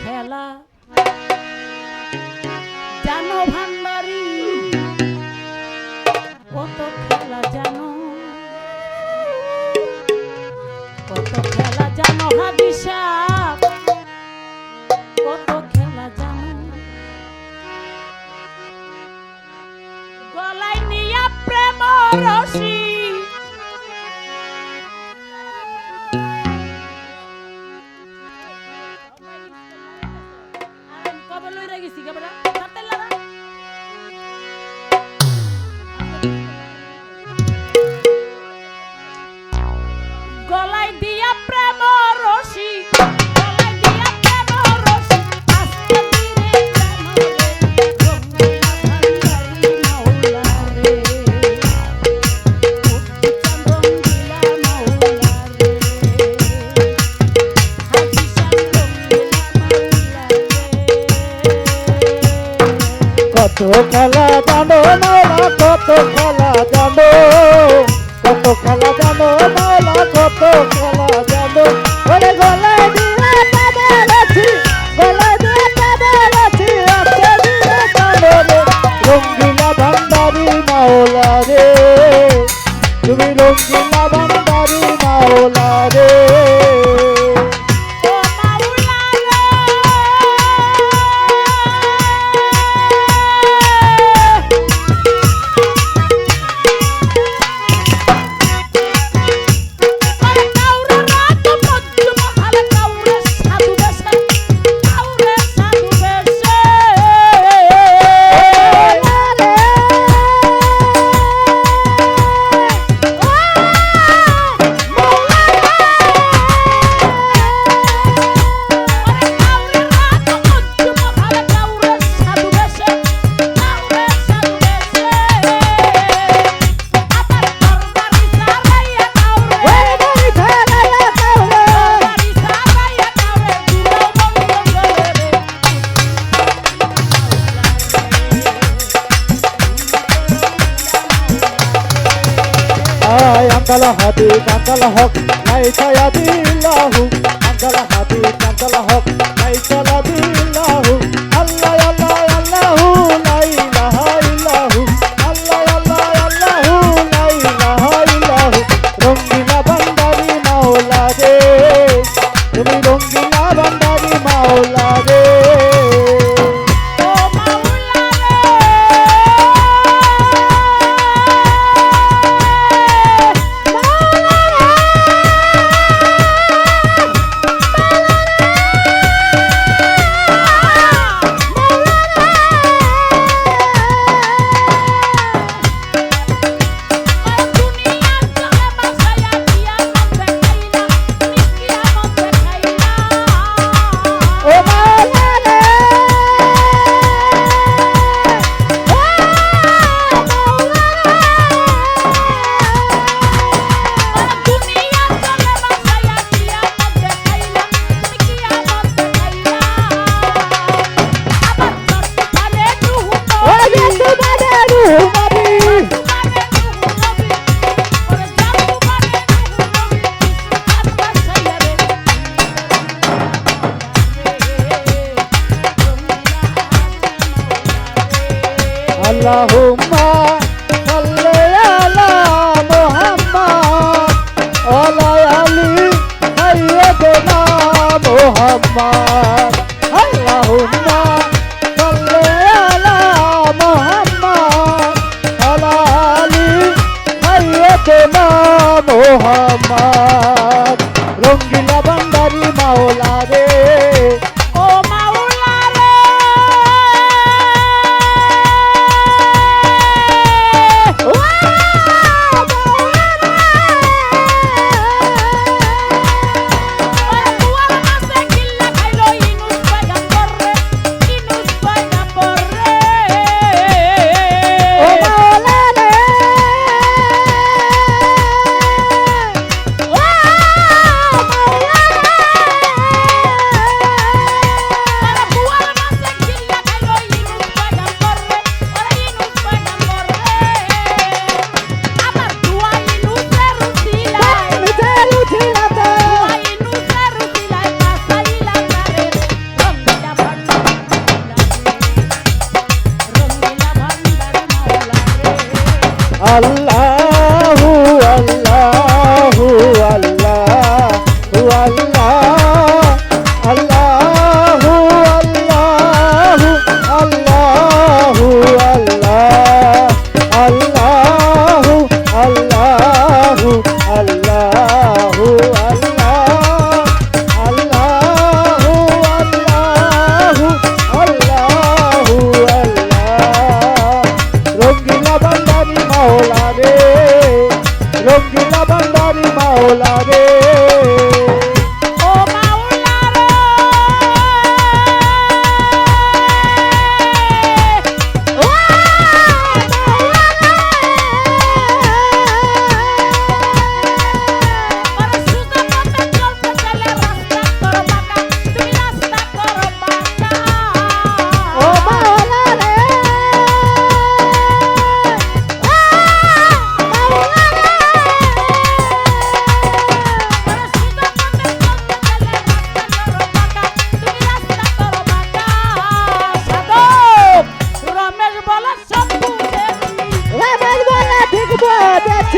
খেলা। জানো ভান্ডারি, কত খেলা জানো? কত খেলা জানো হাদিসাব কত খেলা জানো? গলায় নিয়া প্রেম কত খেলা জানো মালা, কত খেলা জানো? কত খেলা জানো মালা, কত খেলা জানো? ওরে গলে দিয়ে পাবেল আছি গলায় দিয়ে পাবেল আছি দিয়ে জানো রে রঙ্গিলা ভান্ডারি মাওলা রে। তুমি রঙ্গিলা ভান্ডারি মাওলা রে। কান্দাল হক নায়িকায় দিল্লাহু কান্দাল হাবিব কান্দাল হক। ভান্ডারি মাওলা রে। রঙ্গিলা ভান্ডারি মাওলা রে।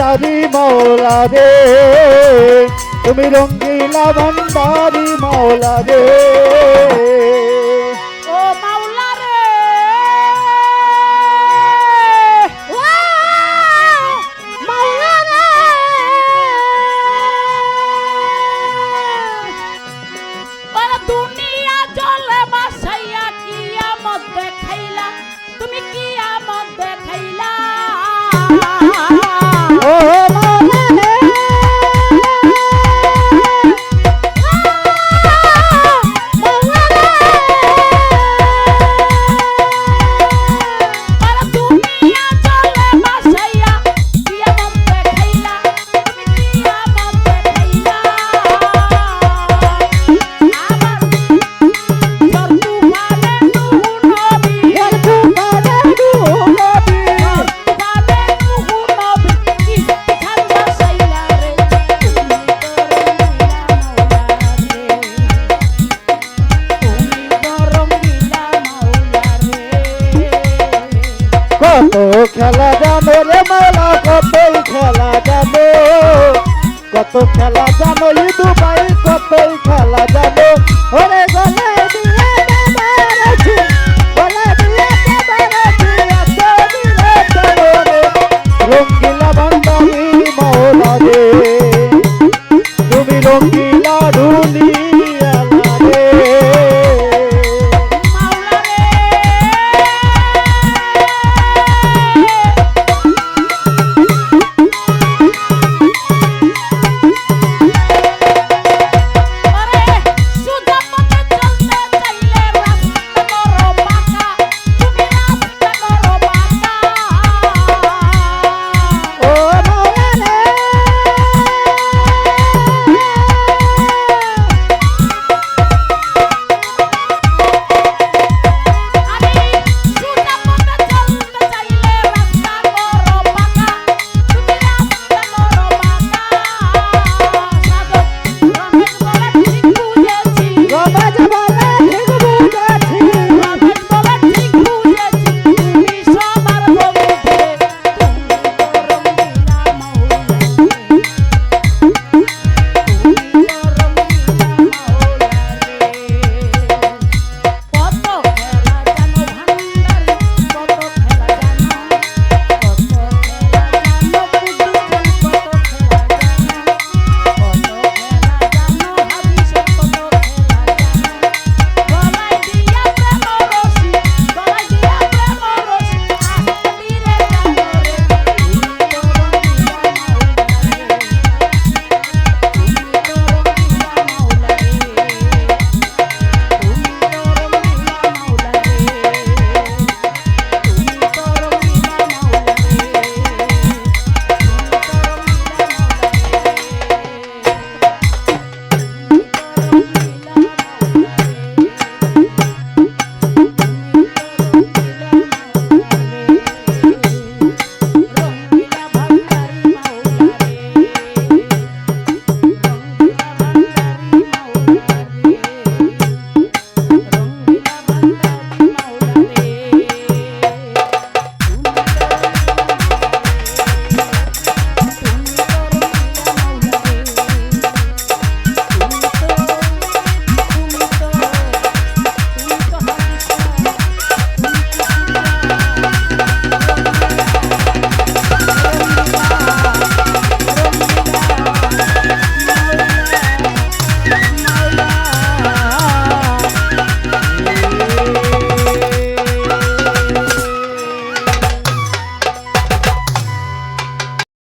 ভান্ডারি মৌলা রে। তুমি রঙ্গিলা ভান্ডারি মৌলা রে। তুমি কি আমদ দেখাইলা? কত খেলা জানো দুবাই কত খেলা জানো। ওরে গলে